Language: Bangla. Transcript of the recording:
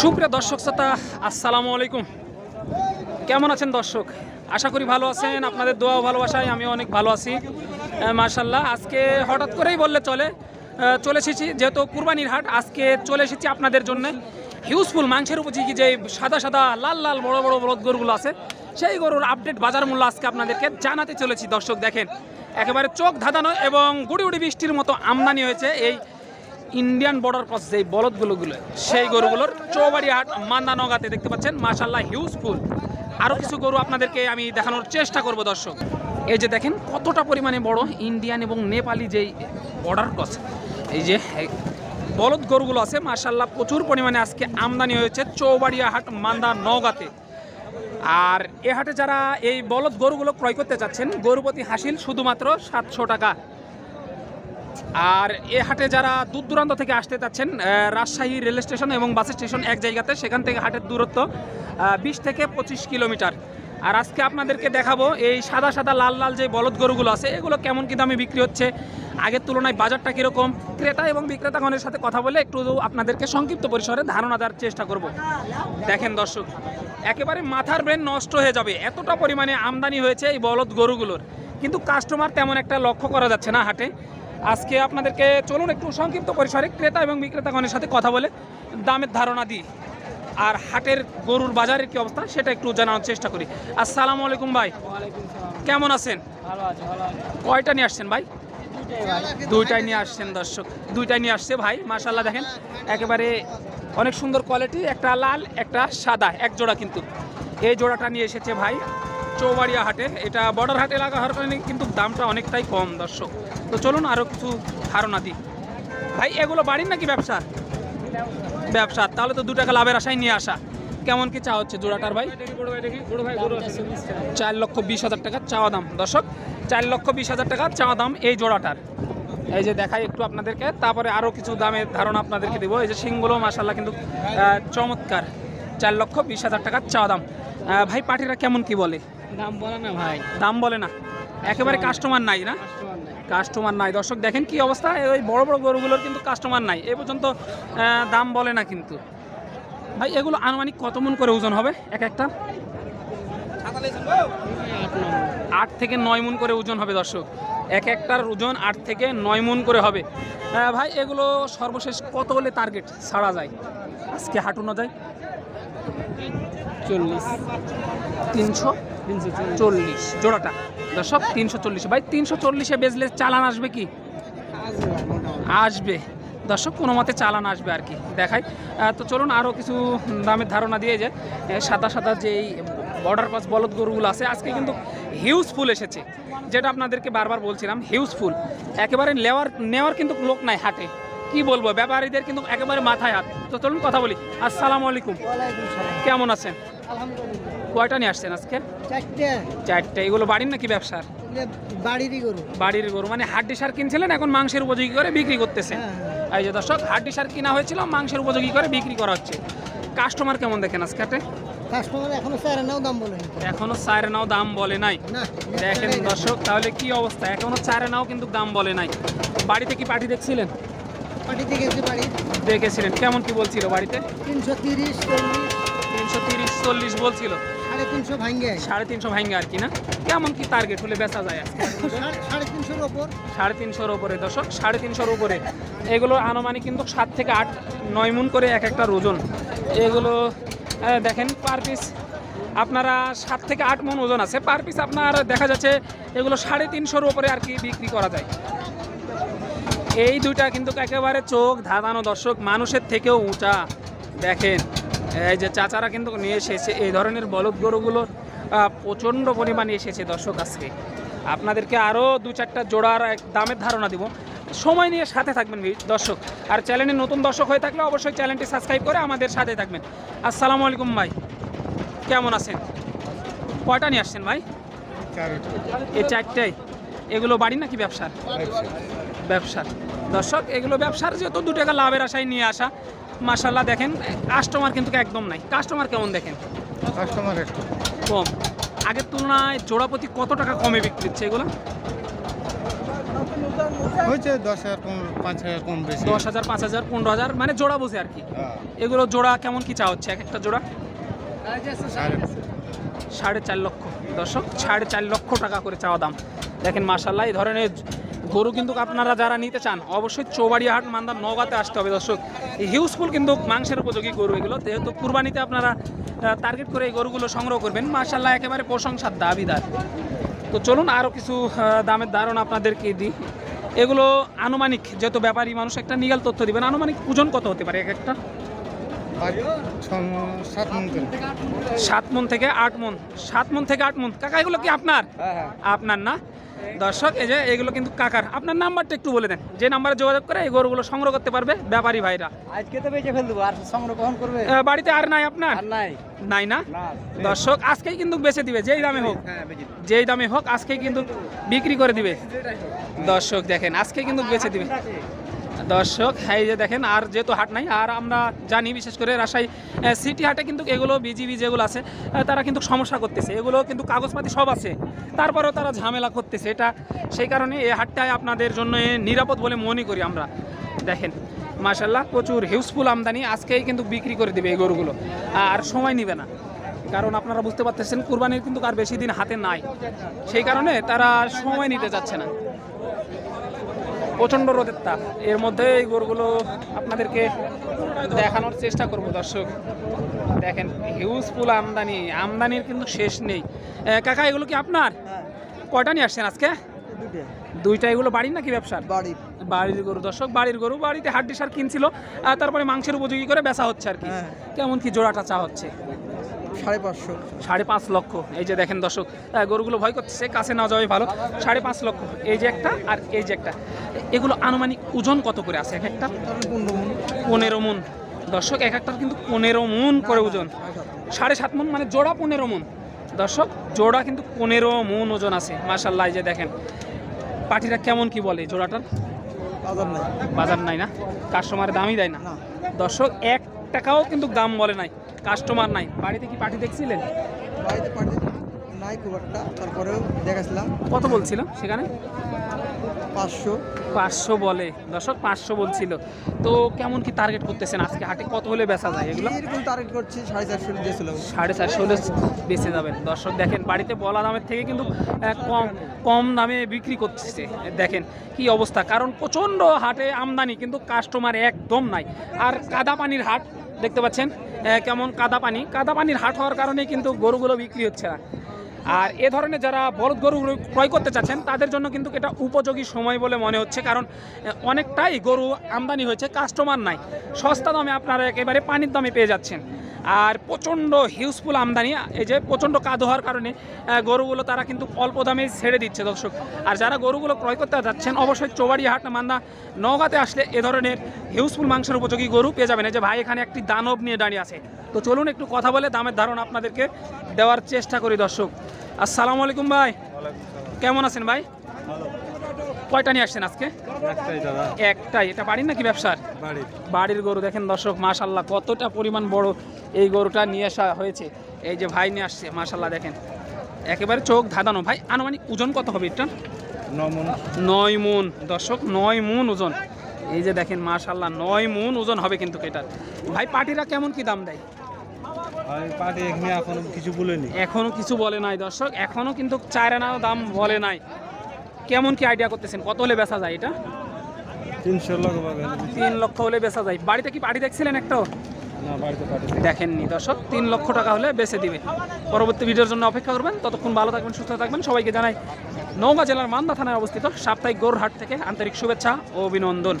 সুপ্রিয় দর্শক শ্রোতা, আসসালামু আলাইকুম। কেমন আছেন দর্শক? আশা করি ভালো আছেন, আপনাদের দোয়া ভালোবাসায় আমি অনেক ভালো আছি। মার্শাল্লাহ আজকে হঠাৎ করেই বললে চলে চলে এসেছি, যেহেতু কুরবানির হাট, আজকে চলে এসেছি আপনাদের জন্য। হিউজফুল মাংসের উপযোগী যে সাদা সাদা, লাল লাল বড় বড় বলদ গরুগুলো আছে, সেই গরুর আপডেট বাজার মূল্য আজকে আপনাদেরকে জানাতে চলেছি। দর্শক দেখেন, একেবারে চোখ ধাঁধানো এবং গুড়ি গুড়ি বৃষ্টির মতো আমদানি হয়েছে এই ইন্ডিয়ান বর্ডার ক্রস যেই বলদগুলোগুলো সেই গরুগুলোর চৌবাড়ি হাট মান্দা নগাতে দেখতে পাচ্ছেন। মাশাল্লাহ হিউজফুল আরও কিছু গরু আপনাদেরকে আমি দেখানোর চেষ্টা করব, দর্শক। এই যে দেখেন, কতটা পরিমাণে বড় ইন্ডিয়ান এবং নেপালি যেই বর্ডার ক্রস এই যে বলদ গরুগুলো আছে মাশাল্লাহ প্রচুর পরিমাণে আজকে আমদানি হয়েছে চৌবাড়িয়া হাট মান্দা নওগাঁতে আর এ হাটে যারা এই বলদ গরুগুলো ক্রয় করতে চাচ্ছেন গরুপতি হাসিল শুধুমাত্র সাতশো টাকা। আর এ হাটে যারা দূর দূরান্ত থেকে আসতে চাচ্ছেন রাজশাহী রেল স্টেশন এবং বাস স্টেশন এক জায়গাতে, সেখান থেকে হাটের দূরত্ব বিশ থেকে পঁচিশ কিলোমিটার। আর আজকে আপনাদেরকে দেখাবো এই সাদা সাদা লাল লাল যে বলদ গরুগুলো আছে, এগুলো কেমন কি দামে বিক্রি হচ্ছে, আগের তুলনায় বাজারটা কীরকম? ক্রেতা এবং বিক্রেতাগণের সাথে কথা বলে একটু আপনাদেরকে সংক্ষিপ্ত পরিসরে ধারণা দেওয়ার চেষ্টা করব। দেখেন দর্শক, একেবারে মাথার ব্রেন নষ্ট হয়ে যাবে, এতটা পরিমাণে আমদানি হয়েছে এই বলদ গরুগুলোর। কিন্তু কাস্টমার তেমন একটা লক্ষ্য করা যাচ্ছে না হাটে। আজকে আপনাদেরকে চলুন একটু সংক্ষিপ্ত পরিসরে ক্রেতা এবং বিক্রেতাগণের সাথে কথা বলে দামের ধারণা দিই। আর হাটের গরুর বাজারের কি অবস্থা সেটা একটু জানানোর চেষ্টা করি। আসসালামু আলাইকুম ভাই। কেমন আছেন? কয়টা নিয়ে আসছেন ভাই? দুইটাই নিয়ে আসছেন দর্শক। দুইটাই নিয়ে আসছে ভাই মাশাল্লাহ দেখেন একেবারে অনেক সুন্দর কোয়ালিটি একটা লাল একটা সাদা এক জোড়া কিন্তু। এই জোড়াটা নিয়ে এসেছে ভাই চৌবাড়িয়া হাটে। এটা বর্ডার হাটে এলাকা হওয়ার কারণে কিন্তু দামটা অনেকটাই কম, দর্শক। তো চলুন আরও কিছু ধারণা দিই। ভাই, এগুলো বাড়ির নাকি ব্যবসা? ব্যবসা। তাহলে তো দু টাকা লাভের আশায় নিয়ে আসা। কেমন কি চা হচ্ছে জোড়াটার ভাই? চার লক্ষ বিশ হাজার টাকা চাওয়া দাম। দর্শক, চার লক্ষ বিশ হাজার টাকা চাওয়া দাম এই জোড়াটার। এই যে দেখাই একটু আপনাদেরকে। তারপরে আরও কিছু দামের ধারণা আপনাদেরকে দেবো। এই যে সিংগুলো মাসাল্লাহ কিন্তু চমৎকার। চার লক্ষ বিশ হাজার টাকা চাওয়া দাম। ভাই, পার্টিরা কেমন কি বলে? দাম বলে না ভাই। দাম বলে না। একেবারে কাস্টমার নাই না? কাস্টমার নাই। দর্শক দেখেন কি অবস্থা? ওই বড় বড় গরুগুলোর কিন্তু কাস্টমার নাই। এ পর্যন্ত দাম বলে না কিন্তু। ভাই এগুলো আনুমানিক কত মন করে ওজন হবে? এক একটা? আট থেকে নয় মন করে ওজন হবে দর্শক। এক একটার ওজন আট থেকে নয় মন করে হবে। ভাই এগুলো সর্বশেষ কত হলে টার্গেট ছাড়া যায়। আজকে হাঁটুনো যায়? চল্লিশ। তিনশো? চল্লিশ জোড়াটা। দর্শক তিনশো চল্লিশ। ভাই তিনশো চল্লিশে বেচলে চালান আসবে কি? আসবে। দর্শক কোনো মতে চালান আসবে আর কি। দেখাই। তো চলুন আরও কিছু দামের ধারণা দিয়ে যে সাদা সাদা যে এই বর্ডার পাস বলদ গরুগুলো আছে আজকে কিন্তু হিউজ ফুল এসেছে। যেটা আপনাদেরকে বারবার বলছিলাম হিউজ ফুল। একেবারে নেওয়ার নেওয়ার কিন্তু লোক নাই হাটে। কি বলব ব্যাপারীদের কিন্তু একেবারে মাথায় হাত। তো চলুন কথা বলি। আসসালামু আলাইকুম। কেমন আছেন? কয়টা নিয়ে আসছেন আজকে? চারটে। এগুলো বাড়ির নাকি ব্যবসার? বাড়িরই গরু। বাড়ির গরু। মানে হাড্ডি সার কিনছিলেন এখন মাংসের উপযোগী করে বিক্রি করতেছেন। হ্যাঁ, এই যে দর্শক হাড্ডি সার কিনা হয়েছিল মাংসের উপযোগী করে বিক্রি করা হচ্ছে। কাস্টমার কেমন দেখেন আজকাতে কাস্টমার এখনও স্যার নাও দাম বলে এখনও চারে নাও দাম বলে নাই। দেখেন দর্শক তাহলে কি অবস্থা? এখনও চারে নাও কিন্তু দাম বলে নাই। বাড়িতে কি পার্টি দেখছিলেন? পার্টিতে গেছে বাড়ি দেখেছিলেন। কেমন কি বলছিল বাড়িতে? তিনশো তিরিশ চল্লিশ। তিনশো তিরিশ চল্লিশ বলছিল। সাড়ে তিনশো ভাঙ্গে। সাড়ে তিনশো ভাঙ্গে আর কি না? কেমন কি টার্গেট হলে বেচা যায় সাড়ে- তিনশোর ওপর। সাড়ে তিনশোর উপরে দর্শক সাড়ে তিনশোর উপরে এগুলো আনুমানিক কিন্তু সাত থেকে আট নয় মুন করে এক একটা ওজন। এগুলো দেখেন পার পিস আপনারা সাত থেকে আট মন ওজন আছে। পার পিস আপনার দেখা যাচ্ছে এগুলো সাড়ে তিনশোর উপরে আর কি বিক্রি করা যায়। এই দুইটা কিন্তু একেবারে চোখ ধাঁধানো দর্শক মানুষের থেকেও উঁচা। দেখেন এই যে চাচারা কিন্তু নিয়ে এসেছে। এই ধরনের বলদ গরুগুলো আহ, প্রচণ্ড পরিমাণে এসেছে দর্শক আজকে। আপনাদেরকে আরও দু চারটা জোড়ার এক দামের ধারণা দিব। সময় নিয়ে সাথে থাকবেন দর্শক। আর চ্যানেলে নতুন দর্শক হয়ে থাকলে অবশ্যই চ্যানেলটি সাবস্ক্রাইব করে আমাদের সাথে থাকবেন। আসসালামু আলাইকুম ভাই। কেমন আছেন? কয়টা নিয়ে আসছেন ভাই? এই চারটাই। এগুলো বাড়ি নাকি ব্যবসার? ব্যবসার। দর্শক এগুলো ব্যবসার যেহেতু দু টাকা লাভের আশায় নিয়ে আসা মাসাল্লাহ দেখেন কাস্টমার কিন্তু একদম নাই। কাস্টমার কেমন দেখেন? কাস্টমার একটু। কম। আগের তুলনায় জোড়াপতি কত টাকা কমে বিক্রি হচ্ছে এগুলো? হয়েছে দশ হাজার পাঁচ হাজার কম বেশি। দশ হাজার পাঁচ হাজার পনেরো হাজার মানে জোড়া বসে আর কি। হ্যাঁ, এগুলো জোড়া কেমন কি চা হচ্ছে? এক একটা জোড়া? সাড়ে চার লক্ষ। দর্শক সাড়ে চার লক্ষ টাকা করে চাওয়া দাম। দেখেন মাসাল্লাহ এই ধরনের গরু কিন্তু আপনারা যারা নিতে চান অবশ্যই চৌবাড়িয়া হাট মান্দার নগাতে আসতে হবে। দর্শক হিউজফুল কিন্তু মাংসের উপযোগী গরু এগুলো। যেহেতু কুরবানিতে আপনারা টার্গেট করে এই গরুগুলো সংগ্রহ করবেন মাসাল্লাহ একেবারে প্রশংসার দাবিদার। তো চলুন আরও কিছু দামের ধারণা আপনাদেরকে দিই। এগুলো আনুমানিক যেহেতু ব্যাপারী মানুষ একটা নিগাল তথ্য দিবেন। আনুমানিক ওজন কত হতে পারে এক একটা? সাত মন সাত মন থেকে আট মন। সাত মন থেকে আট মন। কাকা এগুলো কি আপনার? আপনার না? দর্শক এই যে এগুলো কিন্তু কাকার। আপনার নাম্বারটা একটু বলে দেন। যে নাম্বারে যোগাযোগ করে এই গরুগুলো সংগ্রহ করতে পারবে ব্যাপারী ভাইরা। আজকে তো বেঁচে ফেল দেবো আর সংগ্রহ কখন করবে? বাড়িতে আর নাই আপনার? নাই। নাই না? দর্শক আজকেই কিন্তু বেচে দিবে যেই দামে হোক। হ্যাঁ যেই দামে হোক আজকেই কিন্তু বিক্রি করে দিবে। দর্শক দেখেন আজকে কিন্তু বেচে দিবে। দর্শক হ্যাঁ যে দেখেন, আর যেহেতু হাট নাই, আর আমরা জানি বিশেষ করে রাজশাহী সিটি হাটে কিন্তু এগুলো বিজিবি যেগুলো আছে তারা কিন্তু সমস্যা করতেছে। এগুলো কিন্তু কাগজপাতি সব আছে। তারপরেও তারা ঝামেলা করতেছে। এটা সেই কারণে এই হাটটাই আপনাদের জন্য নিরাপদ বলে মনে করি আমরা। দেখেন মাশাল্লাহ প্রচুর হিউজফুল আমদানি। আজকেই কিন্তু বিক্রি করে দিবে এই গরুগুলো। আর সময় নিবে না। কারণ আপনারা বুঝতে পারতেছেন, কুরবানির কিন্তু আর বেশি দিন হাতে নাই। সেই কারণে তারা সময় নিতে যাচ্ছে না। প্রচণ্ড রোদের তাপ। এর মধ্যে এই গরুগুলো আপনাদেরকে দেখানোর চেষ্টা করব দর্শক। দেখেন হিউজফুল আমদানি। আমদানির কিন্তু শেষ নেই। কাকা এগুলো কি আপনার? কয়টা নিয়ে আসছেন আজকে? দুইটা। এগুলো বাড়ির নাকি ব্যবসার? বাড়ি। বাড়ির গরু দর্শক বাড়ির গরু। বাড়িতে হাড্ডি সার কিনছিল আর তারপরে মাংসের উপযোগী করে বেচা হচ্ছে আর কি। হ্যাঁ। কেমন কি জোড়াটা চা হচ্ছে? সাড়ে পাঁচশো। সাড়ে পাঁচ লক্ষ। এই যে দেখেন দর্শক গরুগুলো ভয় করছে কাছে না যাওয়াই ভালো। সাড়ে পাঁচ লক্ষ। এই যে একটা আর এই যে একটা। এগুলো আনুমানিক ওজন কত করে আছে? এক একটা? পনেরো মন। দর্শক এক একটার কিন্তু পনেরো মন করে ওজন। সাড়ে সাত মন মানে জোড়া পনেরো মন। দর্শক জোড়া কিন্তু পনেরো মন ওজন আছে। মাশাল্লাহ এই যে দেখেন। পাটিরা কেমন কি বলে জোড়াটার? বাজার নাই। না? কাস্টমারের দামই দেয় না। দর্শক এক টাকাও কিন্তু দাম বলে নাই। কাস্টমার নাই। বাড়িতে কি পাটি দেখছিলেন? নাই খুব একটা। তারপরেও দেখাছিলাম কত বলছিল সেখানে? পাঁচশো। পাঁচশো বলে। দর্শক পাঁচশো বলছিল। তো কেমন কি টার্গেট করতেছেন? আজকে হাটে কত হলে বেচা যায় এগুলো? এরকম টার্গেট করছি সাড়ে চারশো দিয়েছিলাম সাড়ে চারশো হলে বেঁচে যাবেন। দর্শক দেখেন বাড়িতে বলা দামের থেকে কিন্তু কম কম দামে বিক্রি করতেছে। দেখেন কি অবস্থা। কারণ প্রচণ্ড হাটে আমদানি কিন্তু কাস্টমার একদম নাই। আর কাদা পানির হাট দেখতে পাচ্ছেন কেমন কাদা পানি। কাদা পানির হাট হওয়ার কারণে কিন্তু গরুগুলো বিক্রি হচ্ছে না। আর এ ধরনের যারা বলদ গরু ক্রয় করতে চাচ্ছেন, তাদের জন্য কিন্তু এটা উপযোগী সময় বলে মনে হচ্ছে। কারণ অনেকটাই গরু আমদানি হয়েছে কাস্টমার নাই। সস্তা দামে আপনারা একেবারে পানির দামে পেয়ে যাচ্ছেন। আর প্রচণ্ড হিউজফুল আমদানি, এই যে প্রচণ্ড কাদো হওয়ার কারণে গরুগুলো তারা কিন্তু অল্প দামে ছেড়ে দিচ্ছে দর্শক। আর যারা গরুগুলো ক্রয় করতে যাচ্ছেন, অবশ্যই চৌবাড়ি হাট মান্দা নওগাঁতে আসলে এ ধরনের হিউজফুল মাংসের উপযোগী গরু পেয়ে যাবেন। এই যে ভাই এখানে একটি দানব নিয়ে দাঁড়িয়ে আছে। তো চলুন একটু কথা বলে দামের ধারণা আপনাদেরকে দেওয়ার চেষ্টা করি দর্শক। আসসালামু আলাইকুম ভাই। কেমন আছেন ভাই? কয়টা নিয়ে আসছেন আজকে? একটাই এটা বাড়ির নাকি ব্যবসার? বাড়ির। গরু। দেখেন দর্শক মাশাল্লাহ কতটা পরিমাণ বড় এই গরুটা নিয়ে আসা হয়েছে। এই যে ভাই নিয়ে আসছে মাশাল্লাহ দেখেন। একেবারে চোখ ধাঁধানো। ভাই আনুমানিক ওজন কত হবে এটা নয় মন। দর্শক নয় মন ওজন। এই যে দেখেন মাশাল্লাহ নয় মন ওজন হবে কিন্তু এটার। ভাই পাটিরা কেমন কি দাম দেয়? পার্টি এখানে এখনও কিছু বলিনি। এখনও কিছু বলে নাই দর্শক। এখনও কিন্তু চার আনা দাম বলে নাই। কেমন কি আইডিয়া করতেছেন? কত হলে বেচা যায় এটা? তিনশো লোক তিন লক্ষ হলে বেচা যায়। বাড়িতে কি পাটি দেখছিলেন একটাও? পার্টি দেখেননি দর্শক, তিন লক্ষ টাকা হলে বেছে দিবে পরবর্তী ভিডিওর জন্য অপেক্ষা করবেন। ততক্ষণ ভালো থাকবেন, সুস্থ থাকবেন। সবাইকে জানাই, নওগাঁ জেলার মান্দা থানায় অবস্থিত সাপ্তাহিক গৌরহাট থেকে আন্তরিক শুভেচ্ছা ও অভিনন্দন।